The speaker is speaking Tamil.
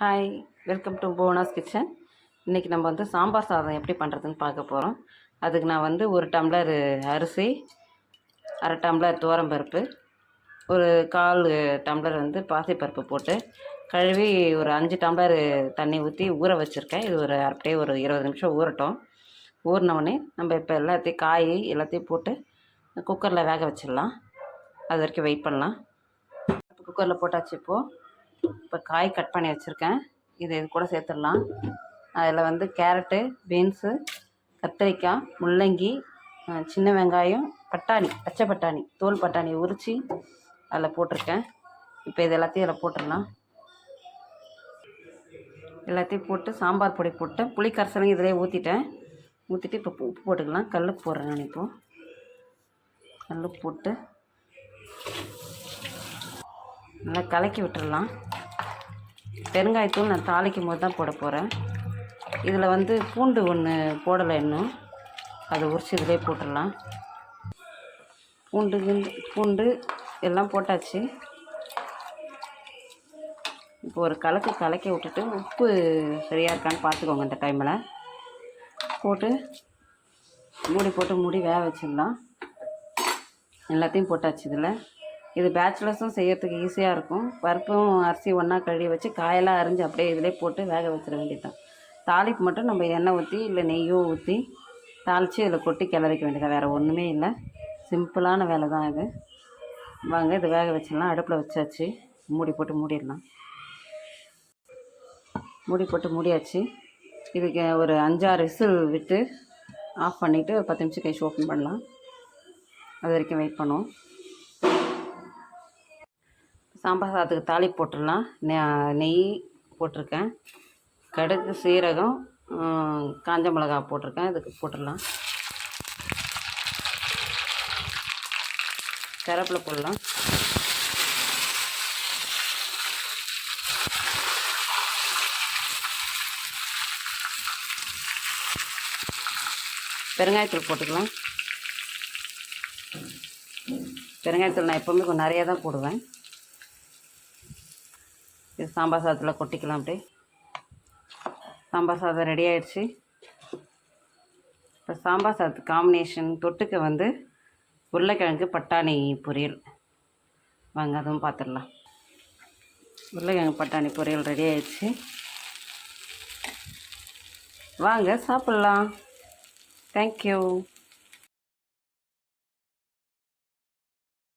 ஹாய் வெல்கம் டு போனாஸ் கிச்சன் இன்றைக்கி நம்ம வந்து சாம்பார் சாதம் எப்படி பண்ணுறதுன்னு பார்க்க போகிறோம் அதுக்கு நான் வந்து ஒரு டம்ளர் அரிசி அரை டம்ளர் துவரம்பருப்பு ஒரு கால் டம்ளர் வந்து பாசிப்பருப்பு போட்டு கழுவி ஒரு அஞ்சு டம்ளர் தண்ணி ஊற்றி ஊற வச்சுருக்கேன். இது ஒரு அப்படியே ஒரு இருபது நிமிஷம் ஊறட்டும். ஊறினவுடனே நம்ம இப்போ எல்லாத்தையும் காய் எல்லாத்தையும் போட்டு குக்கரில் வேக வச்சிடலாம். அது வரைக்கும் வெயிட் பண்ணலாம். குக்கரில் போட்டாச்சு இப்போது இப்போ காய் கட் பண்ணி வச்சுருக்கேன். இது இது கூட சேர்த்துடலாம். அதில் வந்து கேரட்டு பீன்ஸு கத்திரிக்காய் முள்ளங்கி சின்ன வெங்காயம் பட்டாணி பச்சை பட்டாணி தோல் பட்டாணி உரித்து அதில் போட்டிருக்கேன். இப்போ இது எல்லாத்தையும் அதில் போட்டுடலாம். எல்லாத்தையும் போட்டு சாம்பார் பொடி போட்டேன் புளி கரைசலையும் இதிலே ஊற்றிட்டேன் ஊற்றிட்டு இப்போ உப்பு போட்டுக்கலாம். கல் போடுறேன் நான் இப்போது கல் போட்டு நல்லா கலக்கி விட்டுடலாம். பெருங்காயத்தூள் நான் தாளிக்கும் போது தான் போட போகிறேன் இதில் வந்து பூண்டு ஒன்று போடலை இன்னும். அதை உரிச்சு இதிலே போட்டுடலாம். பூண்டு கிண்டு- பூண்டு எல்லாம் போட்டாச்சு. இப்போ ஒரு கலக்கு கலக்கி விட்டுட்டு உப்பு சரியாக இருக்கான்னு பார்த்துக்கோங்க இந்த டைமில். போட்டு மூடி போட்டு மூடி வேக வச்சிடலாம். எல்லாத்தையும் போட்டாச்சு இதில். இது பேச்சுலர்ஸும் செய்கிறதுக்கு ஈஸியாக இருக்கும். பருப்பும் அரிசி ஒன்றா கழுவி வச்சு காயெல்லாம் அரிஞ்சு அப்படியே இதிலே போட்டு வேக வச்சிட வேண்டியதுதான். தாளிப்பு மட்டும் நம்ம எண்ணெய் ஊற்றி இல்லை நெய்யோ ஊற்றி தாளித்து இதில் கொட்டி கிளறிக்க வேண்டியதான் வேறு ஒன்றுமே இல்லை. சிம்பிளான வேலை தான் இது. வாங்க இது வேக வச்சிடலாம். அடுப்பில் வச்சாச்சு. மூடி போட்டு மூடிடலாம். மூடி போட்டு மூடியாச்சு. இதுக்கு ஒரு அஞ்சாறு விசில் விட்டு ஆஃப் பண்ணிவிட்டு ஒரு பத்து நிமிஷம் கழிச்சு ஓப்பன் பண்ணலாம். அது வரைக்கும் வெயிட் பண்ணுவோம். சாம்பார் சாதத்துக்கு தாளி போட்டுடலாம். நெ- நெய் போட்டிருக்கேன். கடுகு சீரகம் காஞ்ச மிளகா போட்டிருக்கேன். இதுக்கு போட்டுடலாம். கருவேப்பிலை போடலாம். பெருங்காயத்தூள் போட்டுக்கலாம். பெருங்காயத்தூள் நான் எப்போவுமே கொஞ்சம் நிறையா தான் போடுவேன். இது சாம்பார் சாதத்தில் கொட்டிக்கலாம் அப்படியே. சாம்பார் சாதம் ரெடி ஆயிடுச்சு. இப்போ சாம்பார் சாதத்துக்கு காம்பினேஷன் தொட்டுக்க வந்து உருளைக்கிழங்கு பட்டாணி பொரியல். வாங்க அதுவும் பார்த்துடலாம் உருளைக்கிழங்கு பட்டாணி பொரியல் ரெடி ஆயிடுச்சு. வாங்க சாப்பிட்லாம். தேங்க்யூ